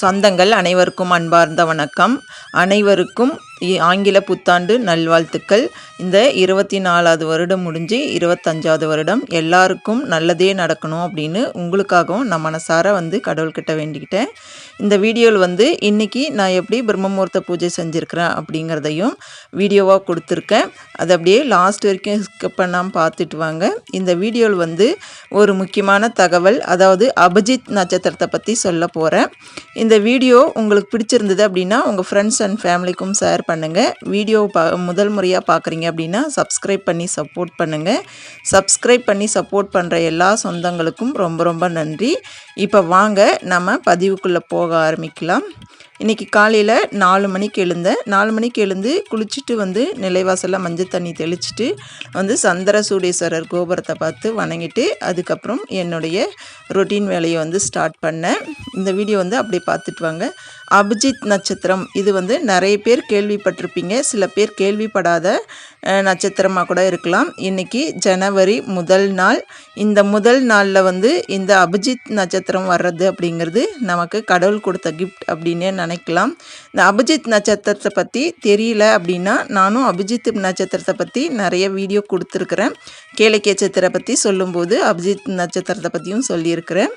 சொந்தங்கள் அனைவருக்கும் அன்பார்ந்த வணக்கம். அனைவருக்கும் ஆங்கில புத்தாண்டு நல்வாழ்த்துக்கள். இந்த இருபத்தி நாலாவது வருடம் முடிஞ்சு இருபத்தஞ்சாவது வருடம் எல்லாருக்கும் நல்லதே நடக்கணும் அப்படின்னு உங்களுக்காகவும் நான் மனசார வந்து கடவுள்கிட்ட வேண்டிக்கிட்டேன். இந்த வீடியோவில் வந்து இன்றைக்கி நான் எப்படி பிரம்மமுகூர்த்த பூஜை செஞ்சுருக்கிறேன் அப்படிங்கிறதையும் வீடியோவாக கொடுத்துருக்கேன். அது அப்படியே லாஸ்ட் வரைக்கும் ஸ்கிப் பண்ணாமல் பார்த்துட்டு வாங்க. இந்த வீடியோவில் வந்து ஒரு முக்கியமான தகவல் அதாவது அபிஜித் நட்சத்திரத்தை பற்றி சொல்ல போகிறேன் இந்த வீடியோ உங்களுக்கு பிடிச்சிருந்தது அப்படின்னா உங்கள் ஃப்ரெண்ட்ஸ் அண்ட் ஃபேமிலிக்கும் ஷேர் பண்ணுங்கள் வீடியோ பா முதல் முறையாக பார்க்குறீங்க அப்படின்னா சப்ஸ்கிரைப் பண்ணி சப்போர்ட் பண்ணுங்கள் சப்ஸ்கிரைப் பண்ணி சப்போர்ட் பண்ணுற எல்லா சொந்தங்களுக்கும் ரொம்ப ரொம்ப நன்றி. இப்போ வாங்க நம்ம பதிவுக்குள்ளே போக ஆரம்பிக்கலாம். இன்றைக்கி காலையில் நாலு மணிக்கு எழுந்தேன். நாலு மணிக்கு எழுந்து குளிச்சுட்டு வந்து நிலைவாசலில் மஞ்சள் தண்ணி தெளிச்சுட்டு வந்து சந்திர சூடேஸ்வரர் கோபுரத்தை பார்த்து வணங்கிட்டு அதுக்கப்புறம் என்னுடைய ரொட்டீன் வேலையை வந்து ஸ்டார்ட் பண்ணேன். இந்த வீடியோ வந்து அப்படியே பார்த்துட்டு வாங்க. அபிஜித் நட்சத்திரம் இது வந்து நிறைய பேர் கேள்விப்பட்டிருப்பீங்க. சில பேர் கேள்விப்படாத நட்சத்திரமாக கூட இருக்கலாம். இன்றைக்கி ஜனவரி முதல் நாள். இந்த முதல் நாளில் வந்து இந்த அபிஜித் நட்சத்திரம் வர்றது அப்படிங்கிறது நமக்கு கடவுள் கொடுத்த கிஃப்ட் அப்படின்னே நினைக்கலாம். இந்த அபிஜித் நட்சத்திரத்தை பற்றி தெரியல அப்படின்னா நானும் அபிஜித் நட்சத்திரத்தை பற்றி நிறைய வீடியோ கொடுத்துருக்குறேன். கேளிக்கை நட்சத்திரத்தை பற்றி சொல்லும்போது அபிஜித் நட்சத்திரத்தை பற்றியும் சொல்லியிருக்கிறேன்.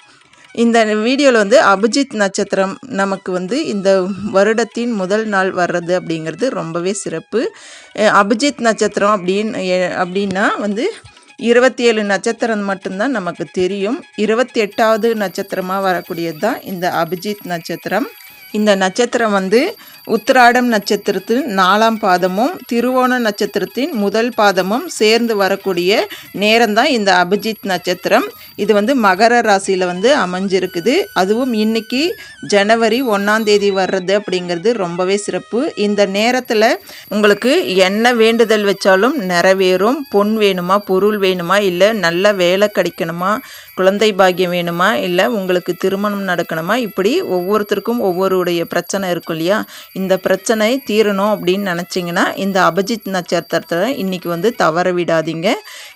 இந்த வீடியோவில் வந்து அபிஜித் நட்சத்திரம் நமக்கு வந்து இந்த வருடத்தின் முதல் நாள் வர்றது அப்படிங்கிறது ரொம்பவே சிறப்பு. அபிஜித் நட்சத்திரம் அப்படின்னு எ- அப்படின்னா வந்து இருபத்தி ஏழு நட்சத்திரம் மட்டும்தான் நமக்கு தெரியும். இருபத்தி எட்டாவது நட்சத்திரமாக வரக்கூடியது தான் இந்த அபிஜித் நட்சத்திரம். இந்த நட்சத்திரம் வந்து உத்திராடம் நட்சத்திரத்தின் நாலாம் பாதமும் திருவோண நட்சத்திரத்தின் முதல் பாதமும் சேர்ந்து வரக்கூடிய நேரம்தான் இந்த அபிஜித் நட்சத்திரம். இது வந்து மகர ராசியில் வந்து அமைஞ்சிருக்குது. அதுவும் இன்னைக்கு ஜனவரி ஒன்றாம் தேதி வர்றது அப்படிங்கிறது ரொம்பவே சிறப்பு. இந்த நேரத்தில் உங்களுக்கு என்ன வேண்டுதல் வச்சாலும் நிறைவேறும். பொன் வேணுமா பொருள் வேணுமா இல்லை நல்ல வேலை கிடைக்கணுமா குழந்தை பாக்கியம் வேணுமா இல்லை உங்களுக்கு திருமணம் நடக்கணுமா இப்படி ஒவ்வொருத்தருக்கும் ஒவ்வொரு உங்களுடைய பிரச்சனை இருக்கும் இல்லையா? இந்த பிரச்சனை தீரணும் அப்படின்னு நினச்சிங்கன்னா இந்த அபிஜித் நட்சத்திரத்தை இன்னைக்கு வந்து தவற விடாதீங்க.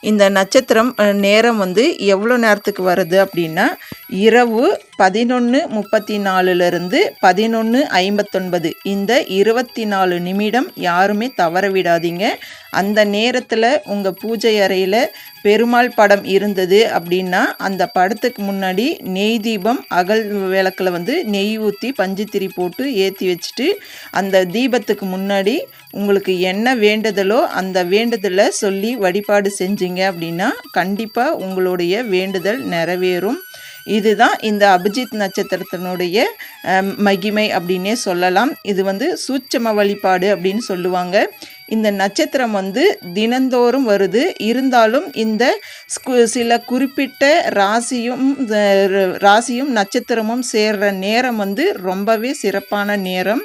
இந்த நட்சத்திரம் நேரம் வந்து எவ்வளோ நேரத்துக்கு வருது அப்படின்னா இரவு பதினொன்று முப்பத்தி நாலுலேருந்து பதினொன்று ஐம்பத்தொன்பது. இந்த இருபத்தி நாலு நிமிடம் யாருமே தவற விடாதீங்க. அந்த நேரத்தில் உங்கள் பூஜை அறையில் பெருமாள் படம் இருந்தது அப்படின்னா அந்த படத்துக்கு முன்னாடி நெய் தீபம் அகல் விளக்கில் வந்து நெய் ஊற்றி பஞ்சு கைத்திரி போட்டு ஏற்றி வச்சுட்டு அந்த தீபத்துக்கு முன்னாடி உங்களுக்கு என்ன வேண்டுதலோ அந்த வேண்டுதலை சொல்லி வழிபாடு செஞ்சீங்க அப்படின்னா கண்டிப்பாக உங்களுடைய வேண்டுதல் நிறைவேறும். இதுதான் இந்த அபிஜித் நட்சத்திரத்தினுடைய மகிமை அப்படின்னே சொல்லலாம். இது வந்து சூட்சம வழிபாடு அப்படின்னு சொல்லுவாங்க. இந்த நட்சத்திரம் வந்து தினந்தோறும் வருது. இருந்தாலும் இந்த ஸ்கு- சில குறிப்பிட்ட ராசியும் ராசியும் நட்சத்திரமும் சேர்ற நேரம் வந்து ரொம்பவே சிறப்பான நேரம்.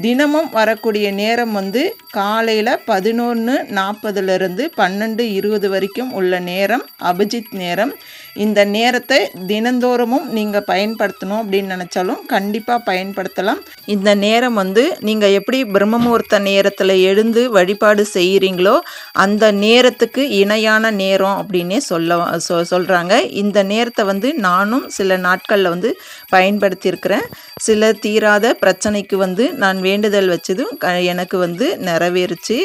தினமும் வரக்கூடிய நேரம் வந்து காலையில் பதினொன்று நாற்பதுலேருந்து பன்னெண்டு இருபது வரைக்கும் உள்ள நேரம் அபிஜித் நேரம். இந்த நேரத்தை தினந்தோறமும் நீங்கள் பயன்படுத்தணும் அப்படின்னு நினச்சாலும் கண்டிப்பாக பயன்படுத்தலாம். இந்த நேரம் வந்து நீங்கள் எப்படி பிரம்மமுகூர்த்த நேரத்தில் எழுந்து வழிபாடு செய்கிறீங்களோ அந்த நேரத்துக்கு இணையான நேரம் அப்படின்னே சொல்ல சொ சொல்கிறாங்க இந்த நேரத்தை வந்து நானும் சில நாட்களில் வந்து பயன்படுத்தியிருக்கிறேன். சில தீராத பிரச்சனைக்கு வந்து நான் வேண்டுதல் வச்சதும் க எனக்கு வந்து நிறைவேறுச்சு.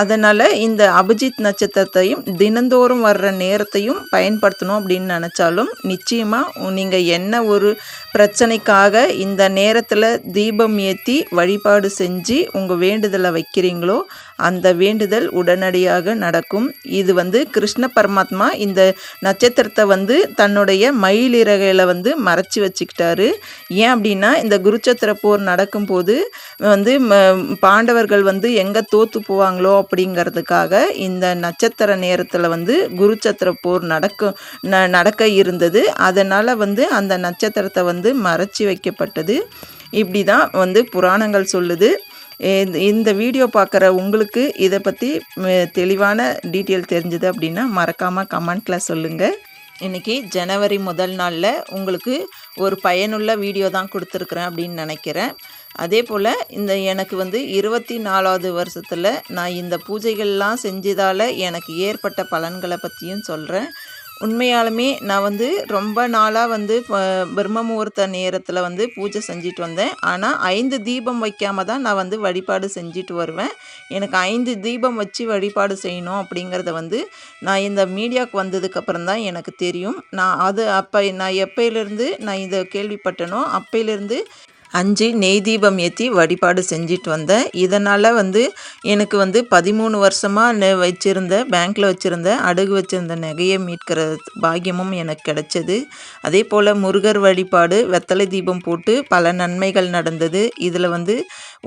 அதனால் இந்த அபிஜித் நட்சத்திரத்தையும் தினந்தோறும் வர்ற நேரத்தையும் பயன்படுத்தணும் அப்படின்னு நினச்சாலும் நிச்சயமாக நீங்கள் என்ன ஒரு பிரச்சனைக்காக இந்த நேரத்தில் தீபம் ஏற்றி வழிபாடு செஞ்சு உங்கள் வேண்டுதலை வைக்கிறீங்களோ அந்த வேண்டுதல் உடனடியாக நடக்கும். இது வந்து கிருஷ்ண பரமாத்மா இந்த நட்சத்திரத்தை வந்து தன்னுடைய மயிலிறகையில் வந்து மறைச்சி வச்சுக்கிட்டாரு. ஏன் அப்படின்னா இந்த குருச்சத்திர போர் நடக்கும்போது வந்து ம- பாண்டவர்கள் வந்து எங்கே தோத்து போவாங்களோ அப்படிங்கிறதுக்காக இந்த நட்சத்திர நேரத்தில் வந்து குருச்சத்திர போர் நடக்கும் ந- நடக்க இருந்தது. அதனால் வந்து அந்த நட்சத்திரத்தை வந்து மறைச்சி வைக்கப்பட்டது. இப்படி தான் வந்து புராணங்கள் சொல்லுது. இந்த- இந்த வீடியோ பார்க்குற உங்களுக்கு இதை பற்றி தெளிவான டீட்டெயில் தெரிஞ்சது அப்படின்னா மறக்காமல் கமெண்ட்டில் சொல்லுங்கள் இன்றைக்கி ஜனவரி முதல் நாளில் உங்களுக்கு ஒரு பயனுள்ள வீடியோ தான் கொடுத்துருக்குறேன் அப்படின்னு நினைக்கிறேன். அதே போல் இந்த எனக்கு வந்து இருபத்தி நாலாவது வருஷத்தில் நான் இந்த பூஜைகள்லாம் செஞ்சதால் எனக்கு ஏற்பட்ட பலன்களை பற்றியும் சொல்கிறேன் உண்மையாலுமே நான் வந்து ரொம்ப நாளாக வந்து பிரம்ம முகூர்த்த நேரத்தில் வந்து பூஜை செஞ்சுட்டு வந்தேன். ஆனால் ஐந்து தீபம் வைக்காம தான் நான் வந்து வழிபாடு செஞ்சுட்டு வருவேன். எனக்கு ஐந்து தீபம் வச்சு வழிபாடு செய்யணும் அப்படிங்கிறத வந்து நான் இந்த மீடியாவுக்கு வந்ததுக்கப்புறம் தான் எனக்கு தெரியும். நான் அது அப்போ நான் எப்பயிலேருந்து நான் இதை கேள்விப்பட்டனோ அப்பயிலேருந்து அஞ்சு நெய் தீபம் ஏற்றி வழிபாடு செஞ்சுட்டு வந்தேன். இதனால் வந்து எனக்கு வந்து பதிமூணு வருஷமாக வச்சுருந்த பேங்க்கில் வச்சுருந்த அடகு வச்சுருந்த நகையை மீட்கிற பாக்கியமும் எனக்கு கிடைச்சது. அதே போல் முருகர் வழிபாடு வெத்தலை தீபம் போட்டு பல நன்மைகள் நடந்தது. இதில் வந்து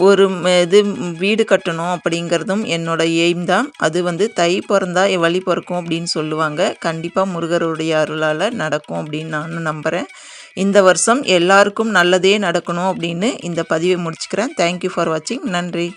ஒரு இது வீடு கட்டணும் அப்படிங்கிறதும் என்னோட எய்ம் தான். அது வந்து தை பிறந்தா வழி பிறக்கும் அப்படின்னு சொல்லுவாங்க. கண்டிப்பாக முருகருடைய அருளால் நடக்கும் அப்படின்னு நானும் நம்புகிறேன் இந்த வருஷம் எல்லாருக்கும் நல்லதே நடக்கணும் அப்படின்னு இந்த பதிவை முடிச்சுக்கிறேன். தேங்க்யூ ஃபார் வாட்சிங் நன்றி.